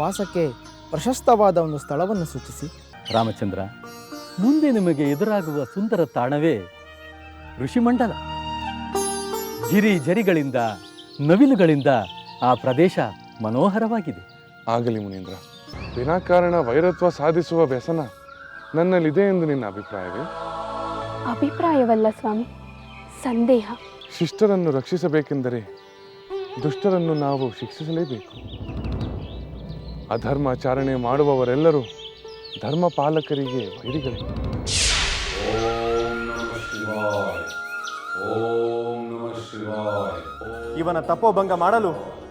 ವಾಸಕ್ಕೆ ಪ್ರಶಸ್ತವಾದ ಒಂದು ಸ್ಥಳವನ್ನು ಸೂಚಿಸಿ. ರಾಮಚಂದ್ರ ಮುಂದೆ ನಿಮಗೆ ಎದುರಾಗುವ ಸುಂದರ ತಾಣವೇ ಋಷಿಮಂಡಲ. ಗಿರಿ ಜರಿಗಳಿಂದ ನವಿಲುಗಳಿಂದ ಆ ಪ್ರದೇಶ ಮನೋಹರವಾಗಿದೆ. ಆಗಲಿ ಮುನೀಂದ್ರ ವಿನಾಕಾರಣ ವೈರತ್ವ ಸಾಧಿಸುವ ವ್ಯಸನ ನನ್ನಲ್ಲಿದೆ ಎಂದು ನಿನ್ನ ಅಭಿಪ್ರಾಯವೇ? ಅಭಿಪ್ರಾಯವಲ್ಲ ಸ್ವಾಮಿ ಸಂದೇಹ. ಶಿಷ್ಟರನ್ನು ರಕ್ಷಿಸಬೇಕೆಂದರೆ ದುಷ್ಟರನ್ನು ನಾವು ಶಿಕ್ಷಿಸಲೇಬೇಕು. ಅಧರ್ಮಾಚರಣೆ ಮಾಡುವವರೆಲ್ಲರೂ ಧರ್ಮ ಪಾಲಕರಿಗೆ ವೈರಿಗಳೇ. ಇವನ ತಪೋಭಂಗ ಮಾಡಲು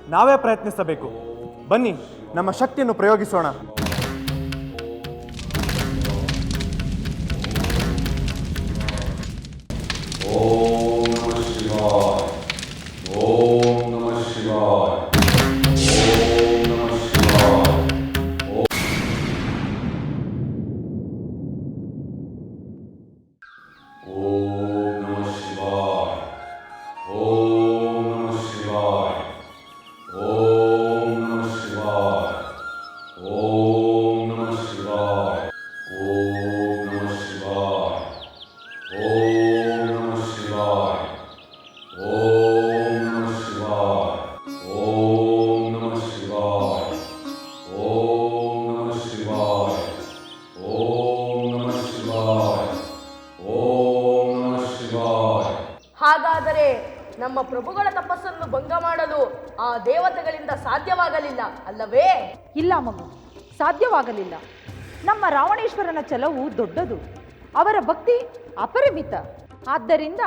ನಾವೇ ಪ್ರಯತ್ನಿಸಬೇಕು. ಬನ್ನಿ ನಮ್ಮ ಶಕ್ತಿಯನ್ನು ಪ್ರಯೋಗಿಸೋಣ. ನಮ್ಮ ಪ್ರಭುಗಳ ತಪಸ್ಸನ್ನು ಭಂಗ ಮಾಡಲು ಆ ದೇವತೆಗಳಿಂದ ಸಾಧ್ಯವಾಗಲಿಲ್ಲ ಅಲ್ಲವೇ? ಇಲ್ಲ ಮಗು ಸಾಧ್ಯವಾಗಲಿಲ್ಲ. ನಮ್ಮ ರಾವಣೇಶ್ವರನ ಛಲವು ದೊಡ್ಡದು ಅವರ ಭಕ್ತಿ ಅಪರಿಮಿತ. ಆದ್ದರಿಂದ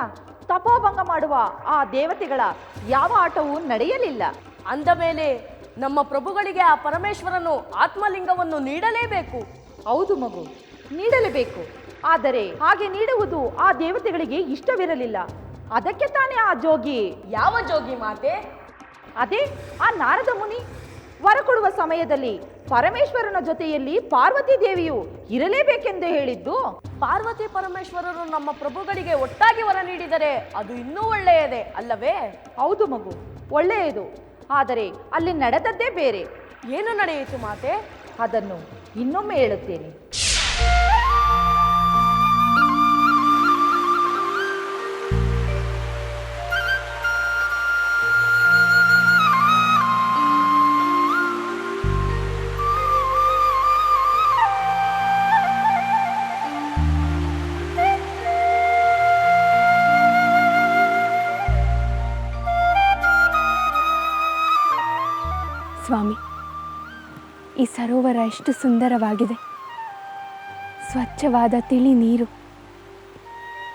ತಪೋಭಂಗ ಮಾಡುವ ಆ ದೇವತೆಗಳ ಯಾವ ಆಟವೂ ನಡೆಯಲಿಲ್ಲ. ಅಂದ ಮೇಲೆ ನಮ್ಮ ಪ್ರಭುಗಳಿಗೆ ಆ ಪರಮೇಶ್ವರನು ಆತ್ಮಲಿಂಗವನ್ನು ನೀಡಲೇಬೇಕು. ಹೌದು ಮಗು ನೀಡಲೇಬೇಕು. ಆದರೆ ಹಾಗೆ ನೀಡುವುದು ಆ ದೇವತೆಗಳಿಗೆ ಇಷ್ಟವಿರಲಿಲ್ಲ. ಅದಕ್ಕೆ ತಾನೇ ಆ ಜೋಗಿ? ಯಾವ ಜೋಗಿ ಮಾತೆ? ಅದೇ ಆ ನಾರದ ಮುನಿ. ವರ ಕೊಡುವ ಸಮಯದಲ್ಲಿ ಪರಮೇಶ್ವರನ ಜೊತೆಯಲ್ಲಿ ಪಾರ್ವತಿ ದೇವಿಯು ಇರಲೇಬೇಕೆಂದು ಹೇಳಿದ್ದು? ಪಾರ್ವತಿ ಪರಮೇಶ್ವರರು ನಮ್ಮ ಪ್ರಭುಗಳಿಗೆ ಒಟ್ಟಾಗಿ ವರ ನೀಡಿದರೆ ಅದು ಇನ್ನೂ ಒಳ್ಳೆಯದೇ ಅಲ್ಲವೇ? ಹೌದು ಮಗು ಒಳ್ಳೆಯದು. ಆದರೆ ಅಲ್ಲಿ ನಡೆದದ್ದೇ ಬೇರೆ. ಏನು ನಡೆಯಿತು ಮಾತೆ? ಅದನ್ನು ಇನ್ನೊಮ್ಮೆ ಹೇಳುತ್ತೇನೆ. ಸ್ವಾಮಿ ಈ ಸರೋವರ ಎಷ್ಟು ಸುಂದರವಾಗಿದೆ. ಸ್ವಚ್ಛವಾದ ತಿಳಿ ನೀರು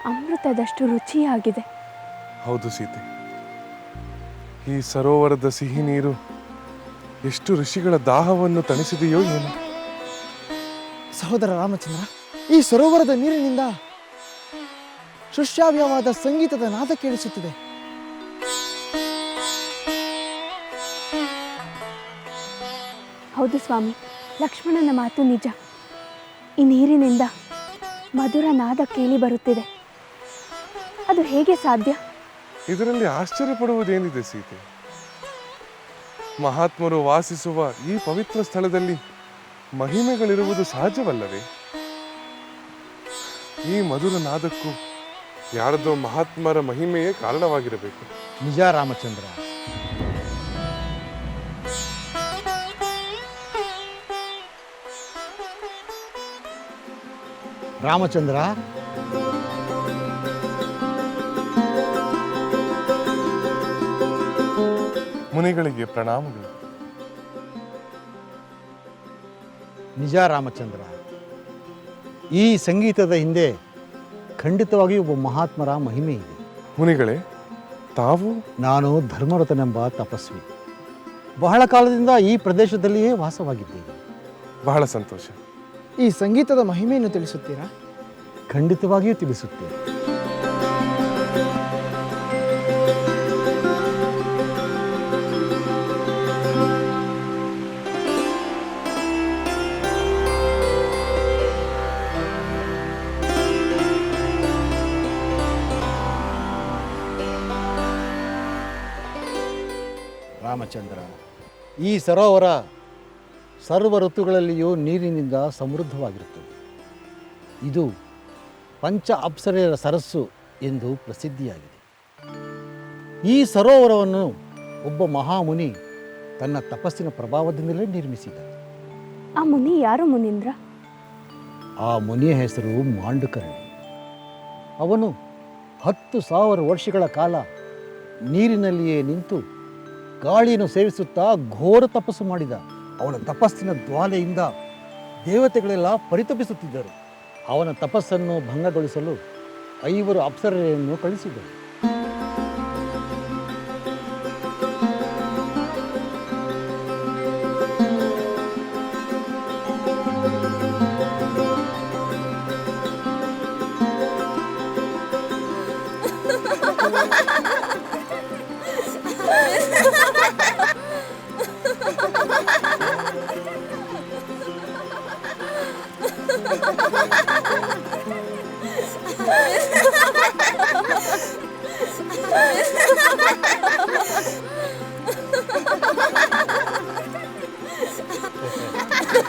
ಅಮೃತದಷ್ಟು ರುಚಿಯಾಗಿದೆ. ಹೌದು ಸೀತೆ ಈ ಸರೋವರದ ಸಿಹಿ ನೀರು ಎಷ್ಟು ಋಷಿಗಳ ದಾಹವನ್ನು ತಣಿಸಿದೆಯೋ ಏನು. ಸಹೋದರ ರಾಮಚಂದ್ರ ಈ ಸರೋವರದ ನೀರಿನಿಂದ ಸುಶ್ರಾವ್ಯವಾದ ಸಂಗೀತದ ನಾದ ಕೇಳಿಸುತ್ತಿದೆ. ಹೌದು ಸ್ವಾಮಿ ಲಕ್ಷ್ಮಣನ ಮಾತು ನಿಜ. ಈ ನೀರಿನಿಂದ ಮಧುರ ನಾದ ಕೇಳಿ ಬರುತ್ತಿದೆ. ಅದು ಹೇಗೆ ಸಾಧ್ಯ? ಇದರಲ್ಲಿ ಆಶ್ಚರ್ಯ ಪಡುವುದೇನಿದೆ ಸೀತೆ? ಮಹಾತ್ಮರು ವಾಸಿಸುವ ಈ ಪವಿತ್ರ ಸ್ಥಳದಲ್ಲಿ ಮಹಿಮೆಗಳಿರುವುದು ಸಹಜವಲ್ಲವೇ? ಈ ಮಧುರ ನಾದಕ್ಕೂ ಯಾರದೋ ಮಹಾತ್ಮರ ಮಹಿಮೆಯೇ ಕಾರಣವಾಗಿರಬೇಕು. ನಿಜ ರಾಮಚಂದ್ರ ರಾಮಚಂದ್ರ. ಮುನಿಗಳಿಗೆ ಪ್ರಣಾಮಗಳು. ನಿಜ ರಾಮಚಂದ್ರ ಈ ಸಂಗೀತದ ಹಿಂದೆ ಖಂಡಿತವಾಗಿ ಒಬ್ಬ ಮಹಾತ್ಮರ ಮಹಿಮೆ ಇದೆ. ಮುನಿಗಳೇ ತಾವು? ನಾನು ಧರ್ಮರಥನೆಂಬ ತಪಸ್ವಿ. ಬಹಳ ಕಾಲದಿಂದ ಈ ಪ್ರದೇಶದಲ್ಲಿಯೇ ವಾಸವಾಗಿದ್ದೇನೆ. ಬಹಳ ಸಂತೋಷ. ಈ ಸಂಗೀತದ ಮಹಿಮೆಯನ್ನು ತಿಳಿಸುತ್ತೀರಾ? ಖಂಡಿತವಾಗಿಯೂ ತಿಳಿಸುತ್ತೇನೆ. ರಾಮಚಂದ್ರ ಈ ಸರೋವರ ಸರ್ವ ಋತುಗಳಲ್ಲಿಯೂ ನೀರಿನಿಂದ ಸಮೃದ್ಧವಾಗಿರುತ್ತದೆ. ಇದು ಪಂಚ ಅಪ್ಸರೆಯರ ಸರಸ್ಸು ಎಂದು ಪ್ರಸಿದ್ಧಿಯಾಗಿದೆ. ಈ ಸರೋವರವನ್ನು ಒಬ್ಬ ಮಹಾಮುನಿ ತನ್ನ ತಪಸ್ಸಿನ ಪ್ರಭಾವದಿಂದಲೇ ನಿರ್ಮಿಸಿದ ಆ ಮುನಿ ಯಾರು ಮುನೀಂದ್ರ? ಆ ಮುನಿಯ ಹೆಸರು ಮಾಂಡುಕರ್ಣಿ. ಅವನು ಹತ್ತು ಸಾವಿರ ವರ್ಷಗಳ ಕಾಲ ನೀರಿನಲ್ಲಿಯೇ ನಿಂತು ಗಾಳಿಯನ್ನು ಸೇವಿಸುತ್ತಾ ಘೋರ ತಪಸ್ಸು ಮಾಡಿದ. ಅವನ ತಪಸ್ಸಿನ ಜ್ವಾಲೆಯಿಂದ ದೇವತೆಗಳೆಲ್ಲ ಪರಿತಪಿಸುತ್ತಿದ್ದರು. ಅವನ ತಪಸ್ಸನ್ನು ಭಂಗಗೊಳಿಸಲು ಐವರು ಅಪ್ಸರೆಯನ್ನು ಕಳಿಸಿದರು.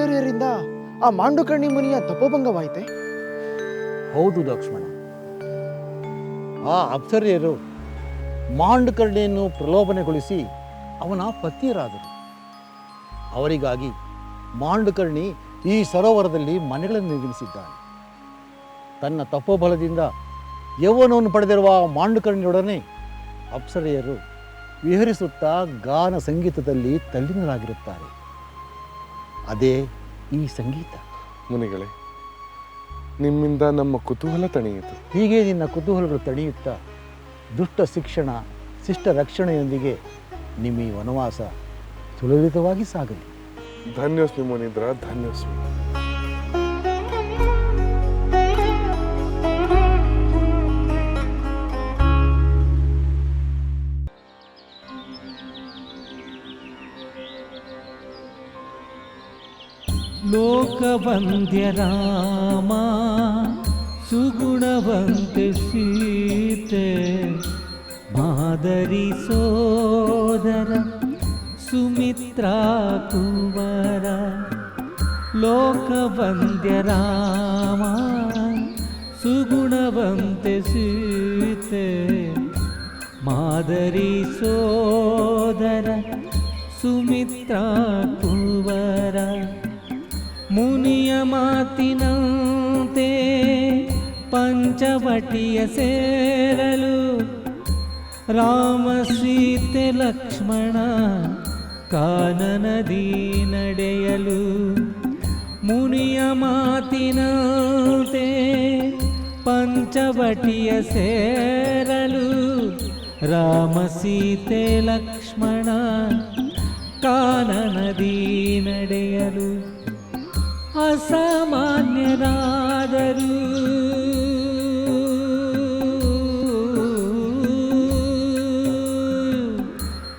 ಆ ಅಪ್ಸರೆಯರಿಂದ ಆ ಮಾಂಡುಕರ್ಣಿ ಮುನಿಯ ತಪೋಭಂಗವಾಯಿತೆ? ಹೌದು ಲಕ್ಷ್ಮಣ. ಆ ಅಪ್ಸರೆಯರು ಮಾಂಡುಕರ್ಣಿಯನ್ನು ಪ್ರಲೋಭನೆಗೊಳಿಸಿ ಅವನ ಪತಿಯರಾದರು ಅವರಿಗಾಗಿ ಮಾಂಡುಕರ್ಣಿ ಈ ಸರೋವರದಲ್ಲಿ ಮನೆಗಳನ್ನು ನಿರ್ಮಿಸಿದ್ದಾನೆ. ತನ್ನ ತಪೋಬಲದಿಂದ ಯೌವನವನ್ನು ಪಡೆದಿರುವ ಮಾಂಡುಕರ್ಣಿಯೊಡನೆ ಅಪ್ಸರೆಯರು ವಿಹರಿಸುತ್ತಾ ಗಾನ ಸಂಗೀತದಲ್ಲಿ ತಲ್ಲೀನರಾಗಿರುತ್ತಾರೆ. ಅದೇ ಈ ಸಂಗೀತ. ಮುನಿಗಳೇ ನಿಮ್ಮಿಂದ ನಮ್ಮ ಕುತೂಹಲ ತಣಿಯಿತು. ಹೀಗೆ ನಿನ್ನ ಕುತೂಹಲಗಳು ತಣಿಯುತ್ತಾ ದುಷ್ಟ ಶಿಕ್ಷಣ ಶಿಷ್ಟ ರಕ್ಷಣೆಯೊಂದಿಗೆ ನಿಮ್ಮ ಈ ವನವಾಸ ಸುಲಲಿತವಾಗಿ ಸಾಗಲಿ. ಧನ್ಯೋಸ್ಮಿ ಮುನೀಂದ್ರ ಧನ್ಯೋಸ್ಮಿ. ಲೋಕವಂದ್ಯ ರಾಮ ಸುಗುಣವಂತೆ ಸೀತೆ ಮಾದರಿ ಸೋದರ ಸುಮಿತ್ರಾ ಕುವರ ಲೋಕವಂದ್ಯ ರಾಮ ಸುಗುಣವಂತೆ ಸೀತೆ ಮಾದರಿ ಸೋದರ ಸುಮಿತ್ರಾ ಕುವರ ಮುನಿಯ ಮಾತಿನಂತೆ ಪಂಚವಟಿಯ ಸೇರಲು ರಾಮ ಸೀತೆ ಲಕ್ಷ್ಮಣ ಕಾನನದಿ ನಡೆಯಲು ಮುನಿಯ ಮಾತಿನಂತೆ ಪಂಚವಟಿಯ ಸೇರಲು ರಾಮ ಸೀತೆ ಲಕ್ಷ್ಮಣ ಕಾನನದಿ ನಡೆಯಲು असामान्य असामान्यरादरु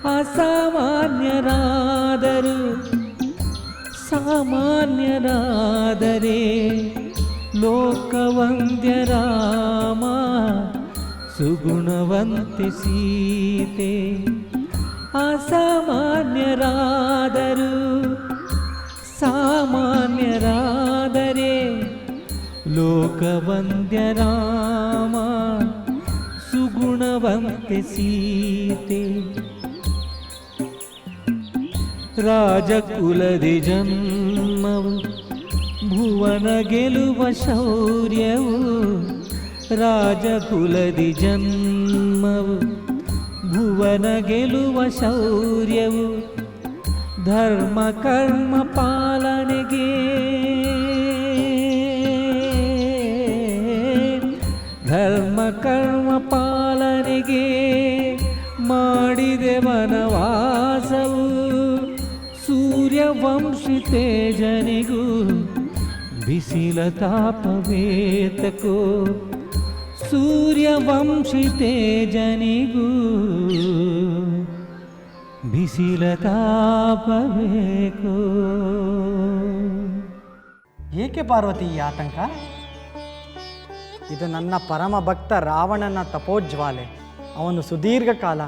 सामान्यरादरे रादरु सामान्य सुगुणवन्ति सीते। असामान्यरादरु ಸಾಮಾನ್ಯರಾದರೆ ಲೋಕವಂದ್ಯ ರಾಮ ಸುಗುಣವಂತೆ ಸೀತೆ ರಾಜಕುಲದಿ ಜನ್ಮವು ಭುವನ ಗೆಲುವ ಶೌರ್ಯವು ರಾಜಕುಲದಿ ಜನ್ಮವು ಭುವನ ಗೆಲುವ ಶೌರ್ಯವು ಧರ್ಮ ಕರ್ಮ ಪಾಲನೆಗೆ. ಧರ್ಮ ಕರ್ಮ ಪಾಲನೆಗೆ ಮಾಡಿದೆ ವನವಾಸವು ಸೂರ್ಯವಂಶಿ ತೇಜನಿಗೂ. ಬಿಸಿಲ ತಾಪವೇತಕೋ ಸೂರ್ಯವಂಶಿ ತೇಜನಿಗೂ. ಬಿಸಿಲ ತಾಪಬೇಕು. ಏಕೆ ಪಾರ್ವತಿ ಈ ಆತಂಕ? ಇದು ನನ್ನ ಪರಮ ಭಕ್ತ ರಾವಣನ ತಪೋಜ್ವಾಲೆ. ಅವನು ಸುದೀರ್ಘ ಕಾಲ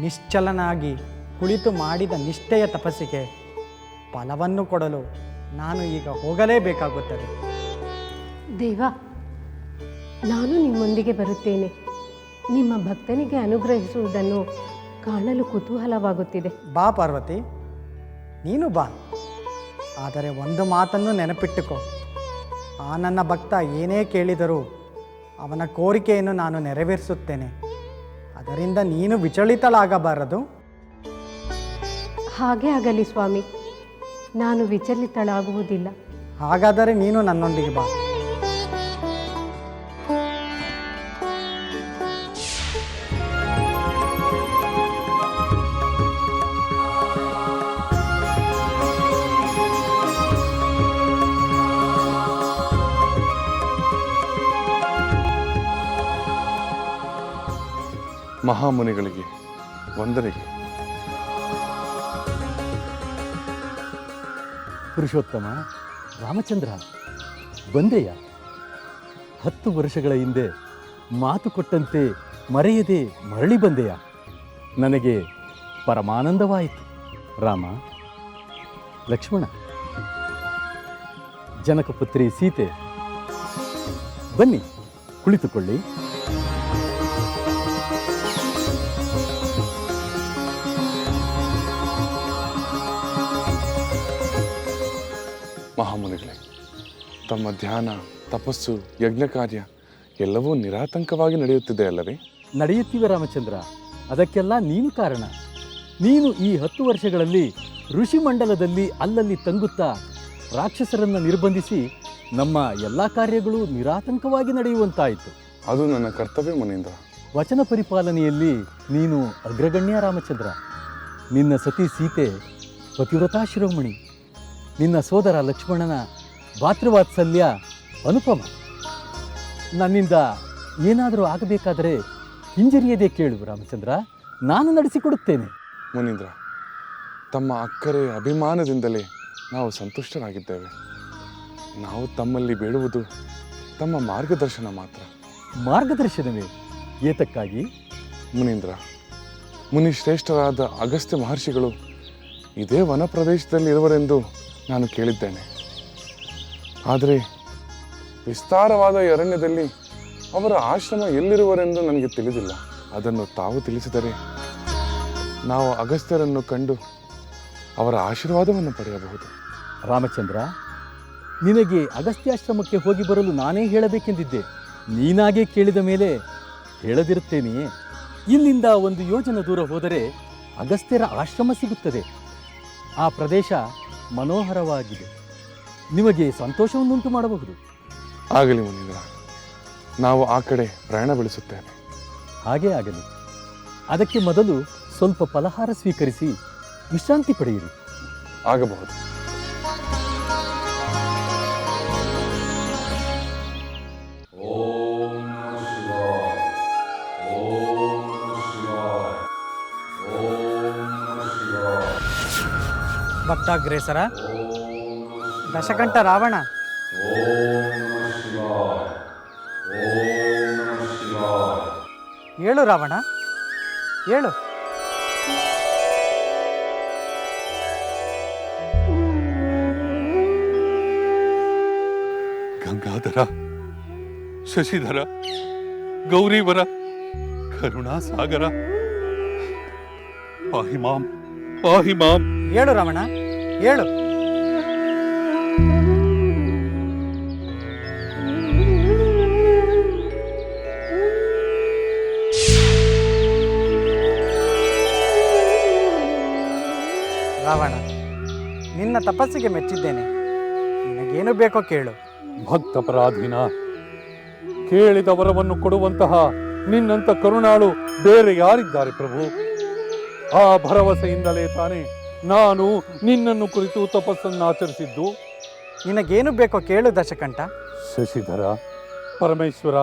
ನಿಶ್ಚಲನಾಗಿ ಕುಳಿತು ಮಾಡಿದ ನಿಷ್ಠೆಯ ತಪಸ್ಸಿಗೆ ಫಲವನ್ನು ಕೊಡಲು ನಾನು ಈಗ ಹೋಗಲೇಬೇಕಾಗುತ್ತದೆ. ದೇವ ನಾನು ನಿಮ್ಮೊಂದಿಗೆ ಬರುತ್ತೇನೆ. ನಿಮ್ಮ ಭಕ್ತನಿಗೆ ಅನುಗ್ರಹಿಸುವುದನ್ನು ಕಾಣಲು ಕುತೂಹಲವಾಗುತ್ತಿದೆ. ಬಾ ಪಾರ್ವತಿ ನೀನು ಬಾ. ಆದರೆ ಒಂದು ಮಾತನ್ನು ನೆನಪಿಟ್ಟುಕೋ. ಆ ನನ್ನ ಭಕ್ತ ಏನೇ ಕೇಳಿದರೂ ಅವನ ಕೋರಿಕೆಯನ್ನು ನಾನು ನೆರವೇರಿಸುತ್ತೇನೆ. ಅದರಿಂದ ನೀನು ವಿಚಲಿತಳಾಗಬಾರದು. ಹಾಗೆ ಆಗಲಿ ಸ್ವಾಮಿ. ನಾನು ವಿಚಲಿತಳಾಗುವುದಿಲ್ಲ. ಹಾಗಾದರೆ ನೀನು ನನ್ನೊಂದಿಗೆ ಬಾ. ಮಹಾಮುನಿಗಳಿಗೆ ವಂದನೆಗೆ. ಪುರುಷೋತ್ತಮ, ರಾಮಚಂದ್ರ, ಬಂದೆಯ. ಹತ್ತು ವರ್ಷಗಳ ಹಿಂದೆ ಮಾತು ಕೊಟ್ಟಂತೆ ಮರೆಯದೆ ಮರಳಿ ಬಂದೆಯ. ನನಗೆ ಪರಮಾನಂದವಾಯಿತು. ರಾಮ, ಲಕ್ಷ್ಮಣ, ಜನಕಪುತ್ರಿ ಸೀತೆ, ಬನ್ನಿ, ಕುಳಿತುಕೊಳ್ಳಿ. ಮಹಾಮುನಿಗಳೇ ತಮ್ಮ ಧ್ಯಾನ ತಪಸ್ಸು ಯಜ್ಞ ಕಾರ್ಯ ಎಲ್ಲವೂ ನಿರಾತಂಕವಾಗಿ ನಡೆಯುತ್ತಿದೆ ಅಲ್ಲವೇ? ನಡೆಯುತ್ತಿವೆ ರಾಮಚಂದ್ರ. ಅದಕ್ಕೆಲ್ಲ ನೀನು ಕಾರಣ. ನೀನು ಈ ಹತ್ತು ವರ್ಷಗಳಲ್ಲಿ ಋಷಿಮಂಡಲದಲ್ಲಿ ಅಲ್ಲಲ್ಲಿ ತಂಗುತ್ತಾ ರಾಕ್ಷಸರನ್ನು ನಿರ್ಬಂಧಿಸಿ ನಮ್ಮ ಎಲ್ಲ ಕಾರ್ಯಗಳು ನಿರಾತಂಕವಾಗಿ ನಡೆಯುವಂತಾಯಿತು. ಅದು ನನ್ನ ಕರ್ತವ್ಯ ಮುನೀಂದ್ರ ವಚನ ಪರಿಪಾಲನೆಯಲ್ಲಿ ನೀನು ಅಗ್ರಗಣ್ಯ ರಾಮಚಂದ್ರ. ನಿನ್ನ ಸತಿ ಸೀತೆ ಪತಿವ್ರತಾ ಶಿರೋಮಣಿ ನಿನ್ನ ಸೋದರ ಲಕ್ಷ್ಮಣನ ಭಾತೃವಾತ್ಸಲ್ಯ ಅನುಪಮ. ನನ್ನಿಂದ ಏನಾದರೂ ಆಗಬೇಕಾದರೆ ಹಿಂಜರಿಯದೇ ಕೇಳು ರಾಮಚಂದ್ರ. ನಾನು ನಡೆಸಿಕೊಡುತ್ತೇನೆ. ಮುನೀಂದ್ರ ತಮ್ಮ ಅಕ್ಕರೆ ಅಭಿಮಾನದಿಂದಲೇ ನಾವು ಸಂತುಷ್ಟರಾಗಿದ್ದೇವೆ. ನಾವು ತಮ್ಮಲ್ಲಿ ಬೇಡುವುದು ತಮ್ಮ ಮಾರ್ಗದರ್ಶನ ಮಾತ್ರ. ಮಾರ್ಗದರ್ಶನವೇ? ಏತಕ್ಕಾಗಿ? ಮುನೀಂದ್ರ ಮುನಿಶ್ರೇಷ್ಠರಾದ ಅಗಸ್ತ್ಯ ಮಹರ್ಷಿಗಳು ಇದೇ ವನ ಪ್ರದೇಶದಲ್ಲಿ ಇರುವರೆಂದು ನಾನು ಕೇಳಿದ್ದೇನೆ. ಆದರೆ ವಿಸ್ತಾರವಾದ ಈ ಅರಣ್ಯದಲ್ಲಿ ಅವರ ಆಶ್ರಮ ಎಲ್ಲಿರುವರೆಂದು ನನಗೆ ತಿಳಿದಿಲ್ಲ. ಅದನ್ನು ತಾವು ತಿಳಿಸಿದರೆ ನಾವು ಅಗಸ್ತ್ಯರನ್ನು ಕಂಡು ಅವರ ಆಶೀರ್ವಾದವನ್ನು ಪಡೆಯಬಹುದು. ರಾಮಚಂದ್ರ, ನಿನಗೆ ಅಗಸ್ತ್ಯಾಶ್ರಮಕ್ಕೆ ಹೋಗಿ ಬರಲು ನಾನೇ ಹೇಳಬೇಕೆಂದಿದ್ದೆ. ನೀನಾಗೆ ಕೇಳಿದ ಮೇಲೆ ಹೇಳದಿರುತ್ತೇನೆಯೇ ಇಲ್ಲಿಂದ ಒಂದು ಯೋಜನೆ ದೂರ ಹೋದರೆ ಅಗಸ್ತ್ಯರ ಆಶ್ರಮ ಸಿಗುತ್ತದೆ. ಆ ಪ್ರದೇಶ ಮನೋಹರವಾಗಿದೆ. ನಿಮಗೆ ಸಂತೋಷವನ್ನುಂಟು ಮಾಡಬಹುದು. ಆಗಲಿ ಮುನೀಂದ್ರ ನಾವು ಆ ಕಡೆ ಪ್ರಯಾಣ ಬೆಳೆಸುತ್ತೇವೆ. ಹಾಗೇ ಆಗಲಿ. ಅದಕ್ಕೆ ಮೊದಲು ಸ್ವಲ್ಪ ಫಲಹಾರ ಸ್ವೀಕರಿಸಿ ವಿಶ್ರಾಂತಿ ಪಡೆಯಿರಿ. ಆಗಬಹುದು. ಭಕ್ತಾಗ್ರೇಸರ. ದಶಕಂಠ ರಾವಣ. ಹೇಳು ರಾವಣ. ಹೇಳು ಗಂಗಾಧರ ಶಶಿಧರ ಗೌರಿವರ ಕರುಣಾಸಾಗರ. ಸಾಗರ ಪಾಹಿಮಾಂ ಪಾಹಿ ಹೇಳು ರಾವಣ. ಹೇಳು. ರಾವಣ, ನಿನ್ನ ತಪಸ್ಸಿಗೆ ಮೆಚ್ಚಿದ್ದೇನೆ. ನಿನಗೇನು ಬೇಕೋ ಕೇಳು. ಭಕ್ತ ಪರಾಧೀನ ಕೇಳಿದ ವರವನ್ನು ಕೊಡುವಂತಹ ನಿನ್ನಂತ ಕರುಣಾಳು ಬೇರೆ ಯಾರಿದ್ದಾರೆ ಪ್ರಭು? ಆ ಭರವಸೆಯಿಂದಲೇ ತಾನೇ ನಾನು ನಿನ್ನನ್ನು ಕುರಿತು ತಪಸ್ಸನ್ನು ಆಚರಿಸಿದ್ದು. ನಿನಗೇನು ಬೇಕೋ ಕೇಳು ದಶಕಂಠ. ಶಶಿಧರ. ಪರಮೇಶ್ವರ.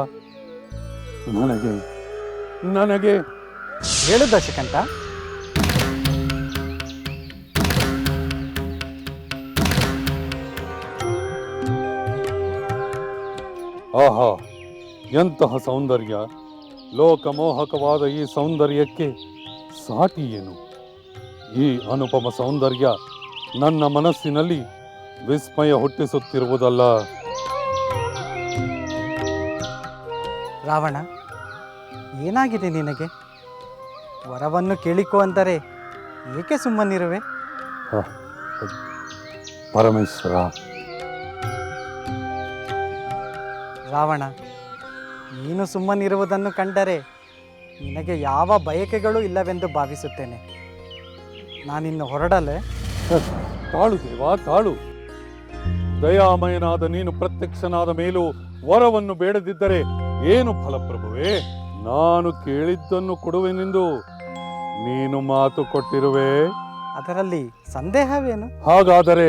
ನನಗೆ. ನನಗೆ. ಹೇಳು ದಶಕಂಠ. ಆಹಾ ಎಂತಹ ಸೌಂದರ್ಯ. ಲೋಕಮೋಹಕವಾದ ಈ ಸೌಂದರ್ಯಕ್ಕೆ ಸಾಟಿ ಏನು ಈ ಅನುಪಮ ಸೌಂದರ್ಯ ನನ್ನ ಮನಸ್ಸಿನಲ್ಲಿ ವಿಸ್ಮಯ ಹುಟ್ಟಿಸುತ್ತಿರುವುದಲ್ಲ. ರಾವಣ ಏನಾಗಿದೆ ನಿನಗೆ? ವರವನ್ನು ಕೇಳಿಕೋ ಅಂದರೆ ಏಕೆ ಸುಮ್ಮನಿರುವೆ? ಪರಮೇಶ್ವರ. ರಾವಣ ನೀನು ಸುಮ್ಮನಿರುವುದನ್ನು ಕಂಡರೆ ನಿನಗೆ ಯಾವ ಬಯಕೆಗಳು ಇಲ್ಲವೆಂದು ಭಾವಿಸುತ್ತೇನೆ. ನಾನಿನ್ನು ಹೊರಡಲೆ. ತಾಳು ದೇವ ತಾಳು ದಯಾಮಯನಾದ ನೀನು ಪ್ರತ್ಯಕ್ಷನಾದ ಮೇಲೂ ವರವನ್ನು ಬೇಡದಿದ್ದರೆ ಏನು ಫಲಪ್ರಭುವೇ? ನಾನು ಕೇಳಿದ್ದನ್ನು ಕೊಡುವೆನೆಂದು ನೀನು ಮಾತು ಕೊಟ್ಟಿರುವೆ. ಅದರಲ್ಲಿ ಸಂದೇಹವೇನು? ಹಾಗಾದರೆ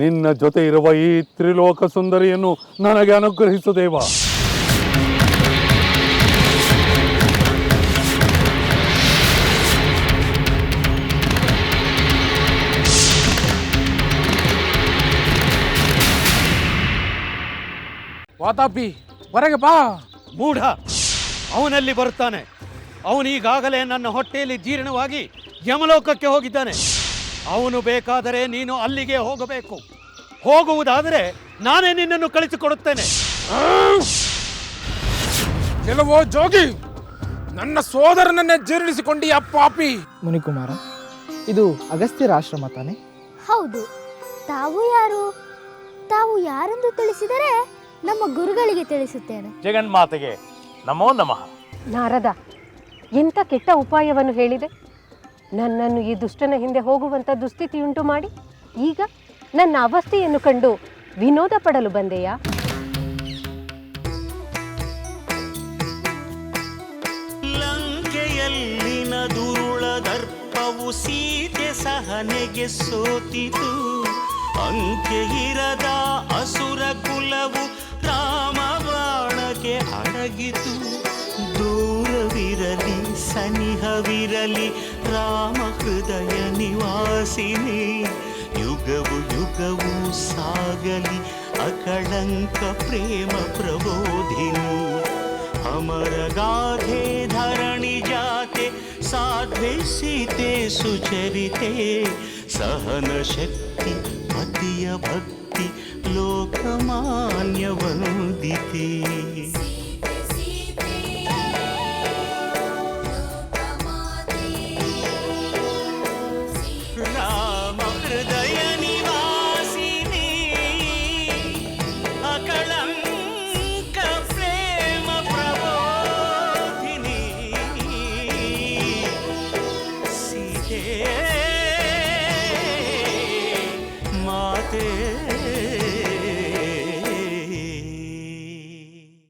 ನಿನ್ನ ಜೊತೆ ಇರುವ ಈ ತ್ರಿಲೋಕ ಸುಂದರಿಯನ್ನು ನನಗೆ ಅನುಗ್ರಹಿಸು ದೇವ. ವಾತಾಪಿ ಹೊರಗೆ ಬಾ. ಮೂಢ. ಅವನಲ್ಲಿ ಬರುತ್ತಾನೆ. ಅವನೀಗಾಗಲೇ ನನ್ನ ಹೊಟ್ಟೆಯಲ್ಲಿ ಜೀರ್ಣವಾಗಿ ಯಮಲೋಕಕ್ಕೆ ಹೋಗಿದ್ದಾನೆ. ಅವನು ಬೇಕಾದರೆ ನೀನು ಅಲ್ಲಿಗೆ ಹೋಗಬೇಕು. ಹೋಗುವುದಾದರೆ ನಾನೇ ನಿನ್ನನ್ನು ಕಳಿಸಿಕೊಡುತ್ತೇನೆ. ಕೆಲವೋ ಜೋಗಿ ನನ್ನ ಸೋದರನನ್ನೇ ಜೀರ್ಣಿಸಿಕೊಂಡಿ ಪಾಪಿ. ಮುನಿಕುಮಾರ ಇದು ಅಗಸ್ತ್ಯರ ಆಶ್ರಮ ತಾನೆ? ಹೌದು. ತಾವು ಯಾರು? ತಾವು ಯಾರೆಂದು ತಿಳಿಸಿದರೆ ನಮ್ಮ ಗುರುಗಳಿಗೆ ತಿಳಿಸುತ್ತೇನೆ. ಜಗನ್ಮಾತೆಗೆ ನಮೋ ನಮಃ. ನಾರದ ಇಂಥ ಕೆಟ್ಟ ಉಪಾಯವನ್ನು ಹೇಳಿದೆ? ನನ್ನನ್ನು ಈ ದುಷ್ಟನ ಹಿಂದೆ ಹೋಗುವಂಥ ದುಸ್ಥಿತಿಯುಂಟು ಮಾಡಿ? ಈಗ ನನ್ನ ಅವಸ್ಥೆಯನ್ನು ಕಂಡು ವಿನೋದ ಪಡಲು ಬಂದೆಯಾ? ಲಂಕೆಯಲ್ಲಿನ ದುರುಳ ದರ್ಪವು ಸೀತೆ ಸಹನೆಗೆ ಸೋತಿತು. ಅಂಕೆ ಇರದ ಅಸುರ ಕುಲವು ರಾಮ ಬಾಣಕ್ಕೆ ಅಡಗಿತು ದೂರವಿರಲಿ ಸನಿಹವಿರಲಿ ರಾಮ ಹೃದಯ ನಿವಾಸಿನಿ ಯುಗವು ಯುಗವು ಸಾಗಲಿ ಅಕಳಂಕ ಪ್ರೇಮ ಪ್ರಬೋಧಿನಿ ಅಮರ ಗಾಧೆ ಧರಣಿ ಜಾತೆ ಸಾಧ್ವೆ ಸೀತೆ ಸುಚರಿತೆ ಸಹನ ಶಕ್ತಿ लोकमान्यवन्दिते